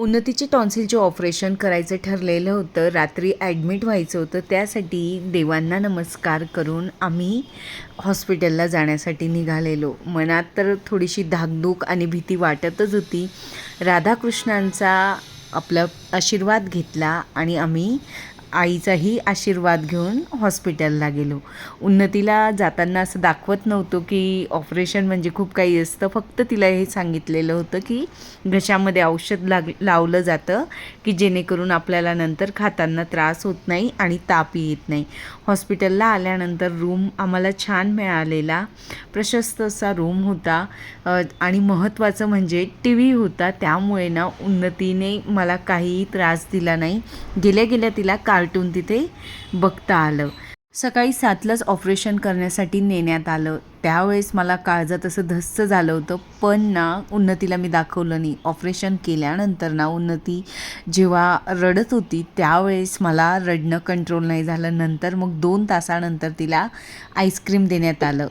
उन्नतीचे टॉन्सिलचे operation करायचं ठरलेलं होतं रात्री ॲडमिट व्हायचं होतं त्यासाठी देवांना नमस्कार करून आम्ही हॉस्पिटलला जाण्यासाठी निघालेलो. मनात तर थोडीशी धाकधूक आणि भीती वाटतच होती. राधाकृष्णांचा आपला आशीर्वाद घेतला आणि आम्ही आईचाही आशीर्वाद घेऊन हॉस्पिटलला गेलो. उन्नतीला जाताना असं दाखवत नव्हतं की ऑपरेशन म्हणजे खूप काही असतं. फक्त तिला हे सांगितलेलं होतं की घशामध्ये औषध लाग लावलं जातं की जेणेकरून आपल्याला नंतर खाताना त्रास होत नाही आणि तापही येत नाही. हॉस्पिटलला आल्यानंतर रूम आम्हाला छान मिळालेला. प्रशस्त असा रूम होता. आणि महत्त्वाचं म्हणजे टी व्ही होता. त्यामुळे ना उन्नतीने मला काहीही त्रास दिला नाही. गेल्या गेल्या तिला का कार्टून तिथे बघता आलं. सकाळी सातलाच ऑपरेशन करण्यासाठी नेण्यात आलं. त्यावेळेस मला काळजात असं धस्स झालं होतं पण ना उन्नतीला मी दाखवलं नाही. ऑपरेशन केल्यानंतर ना उन्नती जेव्हा रडत होती त्यावेळेस मला रडणं कंट्रोल नाही झालं. नंतर मग दोन तासानंतर तिला आईस्क्रीम देण्यात आलं.